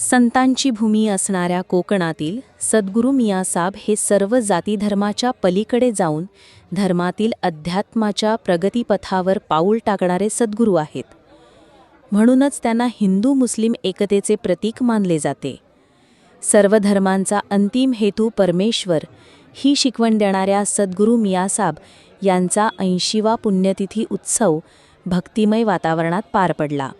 संतांची भूमी असणाऱ्या कोकणातील सद्गुरू मियासाब हे सर्व जातीधर्माच्या पलीकडे जाऊन धर्मातील अध्यात्माच्या प्रगतीपथावर पाऊल टाकणारे सद्गुरू आहेत. म्हणूनच त्यांना हिंदू मुस्लिम एकतेचे प्रतीक मानले जाते. सर्व धर्मांचा अंतिम हेतू परमेश्वर ही शिकवण देणाऱ्या सद्गुरू मियासाब यांचा ऐंशीवा पुण्यतिथी उत्सव भक्तिमय वातावरणात पार पडला.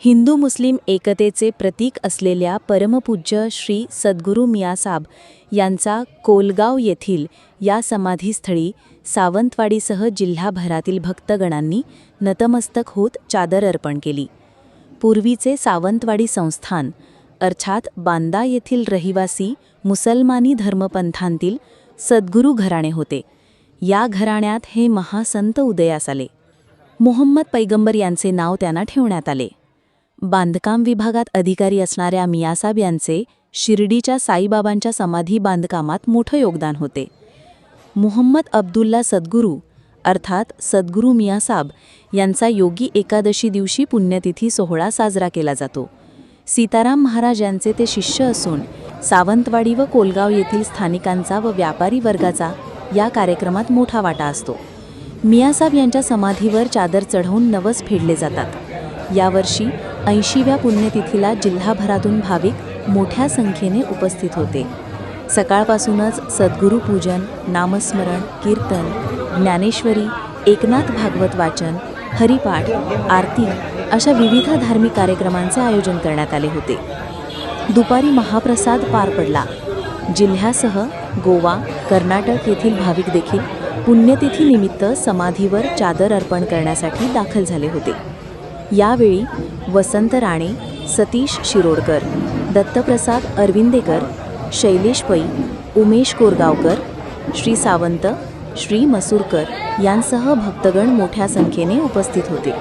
हिंदू मुस्लिम एकतेचे प्रतीक असलेल्या परमपूज्य श्री सद्गुरू मियासाब यांचा कोलगाव येथील या समाधीस्थळी सावंतवाडीसह जिल्हाभरातील भक्तगणांनी नतमस्तक होत चादर अर्पण केली. पूर्वीचे सावंतवाडी संस्थान अर्थात बांदा येथील रहिवासी मुसलमानी धर्मपंथांतील सद्गुरू घराणे होते. या घराण्यात हे महासंत उदयास आले. मोहम्मद पैगंबर यांचे नाव त्यांना ठेवण्यात आले. बांधकाम विभागात अधिकारी असणाऱ्या मियासाब यांचे शिर्डीच्या साईबाबांच्या समाधी बांधकामात मोठं योगदान होते. मुहम्मद अब्दुल्ला सद्गुरू अर्थात सद्गुरू मियासाब यांचा योगी एकादशी दिवशी पुण्यतिथी सोहळा साजरा केला जातो. सीताराम महाराज यांचे ते शिष्य असून सावंतवाडी व कोलगाव येथील स्थानिकांचा व व्यापारी वर्गाचा या कार्यक्रमात मोठा वाटा असतो. मियासाब यांच्या समाधीवर चादर चढवून नवस फेडले जातात. यावर्षी ऐंशीव्या पुण्यतिथीला जिल्हाभरातून भाविक मोठ्या संख्येने उपस्थित होते. सकाळपासूनच सद्गुरुपूजन नामस्मरण कीर्तन ज्ञानेश्वरी एकनाथ भागवत वाचन हरिपाठ आरती अशा विविध धार्मिक कार्यक्रमांचे आयोजन करण्यात आले होते. दुपारी महाप्रसाद पार पडला. जिल्ह्यासह गोवा कर्नाटक येथील भाविक देखील पुण्यतिथीनिमित्त समाधीवर चादर अर्पण करण्यासाठी दाखल झाले होते. यावेळी वसंत राणे सतीश शिरोडकर दत्तप्रसाद अरविंदेकर शैलेश पै उमेश कोरगावकर श्री सावंत श्री मसूरकर यांसह भक्तगण मोठ्या संख्येने उपस्थित होते.